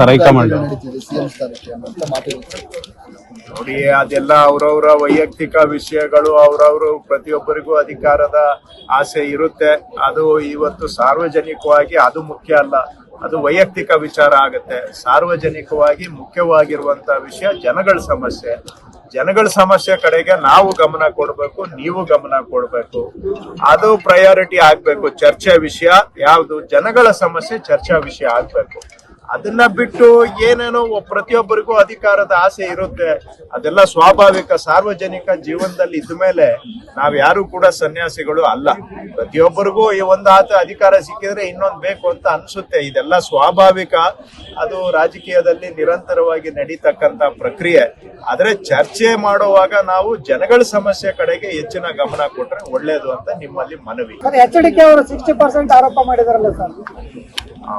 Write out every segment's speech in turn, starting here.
Sir high command ನೋಡಿ ಅದೆಲ್ಲ ಅವರವರ ವೈಯಕ್ತಿಕ ವಿಷಯಗಳು ಅವರವರು ಪ್ರತಿಯೊಬ್ಬರಿಗೂ ಅಧಿಕಾರದ ಆಸೆ ಇರುತ್ತೆ. ಅದು ಇವತ್ತು ಸಾರ್ವಜನಿಕವಾಗಿ ಅದು ಮುಖ್ಯ ಅಲ್ಲ ಅದು ವೈಯಕ್ತಿಕ ವಿಚಾರ ಆಗುತ್ತೆ. ಸಾರ್ವಜನಿಕವಾಗಿ ಮುಖ್ಯವಾಗಿರುವಂತ ವಿಷಯ ಜನಗಳ ಸಮಸ್ಯೆ. ಜನಗಳ ಸಮಸ್ಯೆ ಕಡೆಗೆ ನಾವು ಗಮನ ಕೊಡಬೇಕು ನೀವು ಗಮನ ಕೊಡಬೇಕು. ಅದು ಪ್ರಯಾರಿಟಿ ಆಗ್ಬೇಕು ಚರ್ಚೆ ವಿಷಯ. ಯಾವುದು? ಜನಗಳ ಸಮಸ್ಯೆ ಚರ್ಚಾ ವಿಷಯ ಆಗ್ಬೇಕು. ಅದನ್ನ ಬಿಟ್ಟು ಏನೇನೋ ಪ್ರತಿಯೊಬ್ಬರಿಗೂ ಅಧಿಕಾರದ ಆಸೆ ಇರುತ್ತೆ. ಅದೆಲ್ಲ ಸ್ವಾಭಾವಿಕ ಸಾರ್ವಜನಿಕ ಜೀವನದಲ್ಲಿ ಇದ್ದ ಮೇಲೆ ನಾವ್ ಯಾರು ಕೂಡ ಸನ್ಯಾಸಿಗಳು ಅಲ್ಲ. ಪ್ರತಿಯೊಬ್ಬರಿಗೂ ಈ ಒಂದು ಆತ ಅಧಿಕಾರ ಸಿಕ್ಕಿದ್ರೆ ಇನ್ನೊಂದು ಬೇಕು ಅಂತ ಅನ್ಸುತ್ತೆ. ಇದೆಲ್ಲ ಸ್ವಾಭಾವಿಕ. ಅದು ರಾಜಕೀಯದಲ್ಲಿ ನಿರಂತರವಾಗಿ ನಡೀತಕ್ಕಂತ ಪ್ರಕ್ರಿಯೆ. ಆದ್ರೆ ಚರ್ಚೆ ಮಾಡುವಾಗ ನಾವು ಜನಗಳ ಸಮಸ್ಯೆ ಕಡೆಗೆ ಹೆಚ್ಚಿನ ಗಮನ ಕೊಟ್ರೆ ಒಳ್ಳೇದು ಅಂತ ನಿಮ್ಮಲ್ಲಿ ಮನವಿ. ಅವರು ಸಿಕ್ಸ್ಟಿ ಪರ್ಸೆಂಟ್ ಆರೋಪ ಮಾಡಿದಾರಲ್ಲ ಸರ್?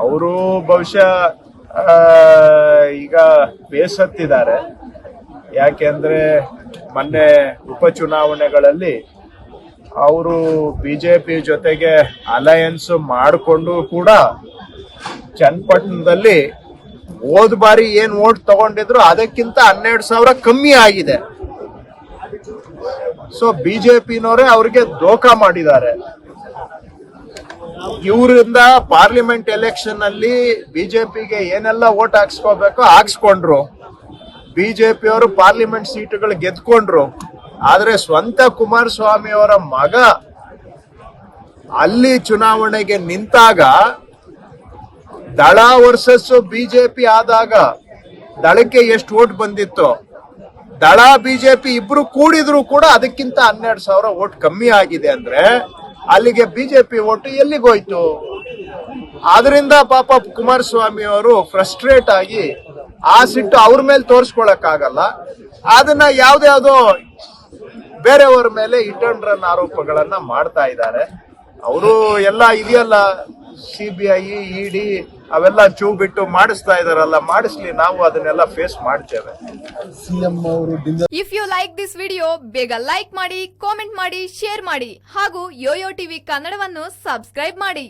ಅವರು ಬಹುಶಃ ಈಗ ಬೇಸತ್ತಿದ್ದಾರೆ. ಯಾಕೆಂದ್ರೆ ಮೊನ್ನೆ ಉಪಚುನಾವಣೆಗಳಲ್ಲಿ ಅವರು ಬಿಜೆಪಿ ಜೊತೆಗೆ ಅಲಯನ್ಸ್ ಮಾಡಿಕೊಂಡು ಕೂಡ ಚನ್ನಪಟ್ಟಣದಲ್ಲಿ ಹೋದ ಬಾರಿ ಏನು ಓಟ್ ತಗೊಂಡಿದ್ರು ಅದಕ್ಕಿಂತ ಹನ್ನೆರಡು ಸಾವಿರ ಕಮ್ಮಿ ಆಗಿದೆ. ಸೊ ಬಿಜೆಪಿನವರೇ ಅವ್ರಿಗೆ ದೋಖ ಮಾಡಿದ್ದಾರೆ. ಇವರಿಂದ ಪಾರ್ಲಿಮೆಂಟ್ ಎಲೆಕ್ಷನ್ ಅಲ್ಲಿ ಬಿಜೆಪಿಗೆ ಏನೆಲ್ಲ ಓಟ್ ಹಾಕ್ಸ್ಕೋಬೇಕು ಹಾಕ್ಸ್ಕೊಂಡ್ರು. ಬಿಜೆಪಿ ಅವರು ಪಾರ್ಲಿಮೆಂಟ್ ಸೀಟುಗಳು ಗೆದ್ಕೊಂಡ್ರು. ಆದ್ರೆ ಸ್ವಂತ ಕುಮಾರಸ್ವಾಮಿ ಅವರ ಮಗ ಅಲ್ಲಿ ಚುನಾವಣೆಗೆ ನಿಂತಾಗ ದಳ ವರ್ಸಸ್ ಬಿಜೆಪಿ ಆದಾಗ ದಳಕ್ಕೆ ಎಷ್ಟು ಓಟ್ ಬಂದಿತ್ತು, ದಳ ಬಿಜೆಪಿ ಇಬ್ರು ಕೂಡಿದ್ರು ಕೂಡ ಅದಕ್ಕಿಂತ ಹನ್ನೆರಡು ಸಾವಿರ ಓಟ್ ಕಮ್ಮಿ ಆಗಿದೆ ಅಂದ್ರೆ ಅಲ್ಲಿಗೆ ಬಿಜೆಪಿ ಓಟು ಎಲ್ಲಿಗೋಯ್ತು ಆದ್ರಿಂದ ಪಾಪ ಕುಮಾರಸ್ವಾಮಿ ಅವರು ಫ್ರಸ್ಟ್ರೇಟ್ ಆಗಿ ಆ ಸಿಟ್ಟು ಅವ್ರ ಮೇಲೆ ತೋರಿಸ್ಕೊಳಕ್ ಆಗಲ್ಲ ಅದನ್ನ ಯಾವ್ದ್ಯಾವ್ದೋ ಬೇರೆಯವರ ಮೇಲೆ ಇಟ್ಟಂಡ್ರನ್ ರನ್ ಆರೋಪಗಳನ್ನ ಮಾಡ್ತಾ ಇದ್ದಾರೆ. ಅವರು ಎಲ್ಲ ಇದೆಯಲ್ಲ ಸಿ ಬಿ ಐ ಇಡಿ ಅವೆಲ್ಲ ಚೂ ಬಿಟ್ಟು ಮಾಡಿಸ್ತಾ ಇದಾರಲ್ಲ ಮಾಡಿಸ್ಲಿ ನಾವು ಅದನ್ನೆಲ್ಲ ಫೇಸ್ ಮಾಡ್ತೇವೆ. ಸಿಎಂ ಅವರು if you like this video ಬೇಗ ಲೈಕ್ ಮಾಡಿ ಕಾಮೆಂಟ್ ಮಾಡಿ ಶೇರ್ ಮಾಡಿ ಹಾಗೂ ಯೋಯೋ ಟಿವಿ ಕನ್ನಡವನ್ನು ಸಬ್ಸ್ಕ್ರೈಬ್ ಮಾಡಿ.